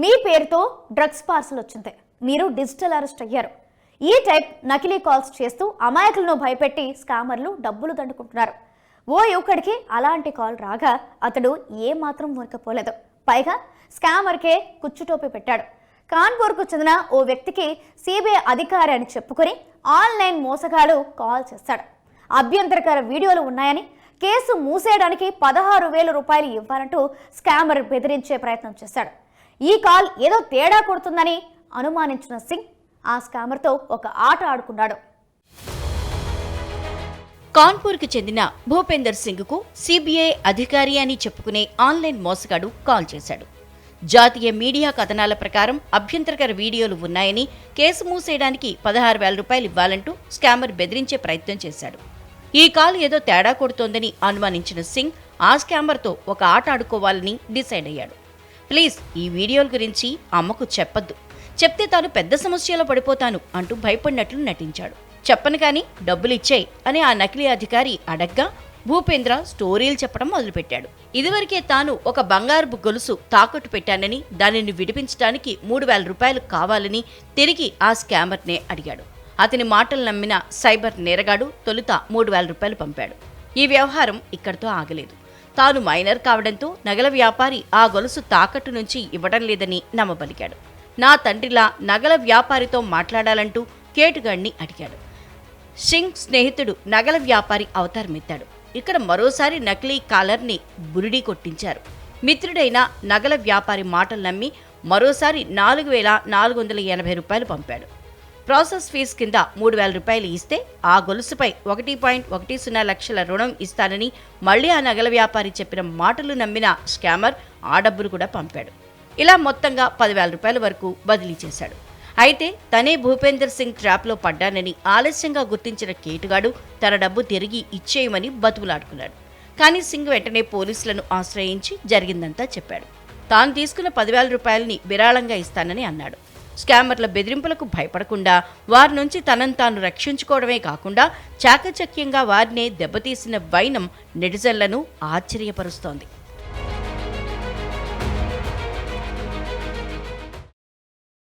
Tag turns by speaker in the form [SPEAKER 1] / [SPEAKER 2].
[SPEAKER 1] మీ పేరుతో drugs parcel వచ్చింది. మీరు డిజిటల్ అరెస్ట్ అయ్యారు. ఈ టైప్ నకిలీ కాల్స్ చేస్తూ అమాయకులను భయపెట్టి స్కామర్లు డబ్బులు దండుకుంటున్నారు. ఓ యువకుడికి అలాంటి కాల్ రాగా అతడు ఏమాత్రం వరకపోలేదు పైగా స్కామర్కే కుచ్చుటోపి పెట్టాడు. కాన్పూర్కు చెందిన ఓ వ్యక్తికి సిబిఐ అధికారి అని చెప్పుకొని ఆన్లైన్ మోసగాడు కాల్ చేశాడు అభ్యంతరకర వీడియోలు ఉన్నాయని కేసు మూసేయడానికి పదహారు వేల రూపాయలు ఇవ్వాలంటూ స్కామర్ బెదిరించే ప్రయత్నం చేశాడు ఈ కాల్ ఏదో తేడా కొడుతుందని అనుమానించిన సింగ్ ఆ స్కామర్తో ఒక ఆట ఆడుకున్నాడు.
[SPEAKER 2] కాన్పూర్కి చెందిన భూపేందర్ సింగ్కు సిబిఐ అధికారి అని చెప్పుకునే ఆన్లైన్ మోసగాడు కాల్ చేశాడు. జాతీయ మీడియా కథనాల ప్రకారం అభ్యంతరకర వీడియోలు ఉన్నాయని కేసు మూసేయడానికి పదహారు వేల రూపాయలు ఇవ్వాలంటూ స్కామర్ బెదిరించే ప్రయత్నం చేశాడు. ఈ కాల్ ఏదో తేడా కొడుతోందని అనుమానించిన సింగ్ ఆ స్కామర్తో ఒక ఆట ఆడుకోవాలని డిసైడ్ అయ్యాడు. ప్లీజ్ ఈ వీడియోల గురించి అమ్మకు చెప్పొద్దు. చెప్తే తాను పెద్ద సమస్యలో పడిపోతాను అంటూ భయపడినట్లు నటించాడు. చెప్పను కానీ డబ్బులు ఇచ్చాయి అని ఆ నకిలీ అధికారి అడగ్గా భూపేంద్ర స్టోరీలు చెప్పడం మొదలుపెట్టాడు. ఇదివరకే తాను ఒక బంగారు గొలుసు తాకట్టు పెట్టానని దానిని విడిపించడానికి మూడు వేల రూపాయలు కావాలని తిరిగి ఆ స్కామర్నే అడిగాడు. అతని మాటలు నమ్మిన సైబర్ నేరగాడు తొలుత మూడు వేల రూపాయలు పంపాడు. ఈ వ్యవహారం ఇక్కడితో ఆగలేదు. తాను మైనర్ కావడంతో నగల వ్యాపారి ఆ గొలుసు తాకట్టు నుంచి ఇవ్వడం లేదని నమ్మబలికాడు నా తండ్రిలా నగల వ్యాపారితో మాట్లాడాలంటూ కేటుగాడిని అడిగాడు. సింగ్ స్నేహితుడు నగల వ్యాపారి అవతారమెత్తాడు ఇక్కడ మరోసారి నకిలీ కాలర్ని బురిడీ కొట్టించారు. మిత్రుడైన నగల వ్యాపారి మాటలు నమ్మి మరోసారి నాలుగు వేల నాలుగు వందల ఎనభై రూపాయలు పంపాడు. ప్రాసెస్ ఫీజు కింద మూడు వేల రూపాయలు ఇస్తే ఆ గొలుసుపై ఒకటి పాయింట్ ఒకటి సున్నా లక్షల రుణం ఇస్తానని మళ్ళీ ఆ నగల వ్యాపారి చెప్పిన మాటలు నమ్మిన స్కామర్ ఆ డబ్బులు కూడా పంపాడు. ఇలా మొత్తంగా పదివేల రూపాయల వరకు బదిలీ చేశాడు. అయితే తనే భూపేందర్ సింగ్ ట్రాప్లో పడ్డానని ఆలస్యంగా గుర్తించిన కేటుగాడు తన డబ్బు తిరిగి ఇచ్చేయమని బతుకులాడుకున్నాడు. కానీ సింగ్ వెంటనే పోలీసులను ఆశ్రయించి జరిగిందంతా చెప్పాడు. తాను తీసుకున్న పదివేల రూపాయలని విరాళంగా ఇస్తానని అన్నాడు. స్కామర్ల బెదిరింపులకు భయపడకుండా వారి నుంచి తనను తాను రక్షించుకోవడమే కాకుండా చాకచక్యంగా వారినే దెబ్బతీసిన వైనం నెటిజన్లను ఆశ్చర్యపరుస్తోంది.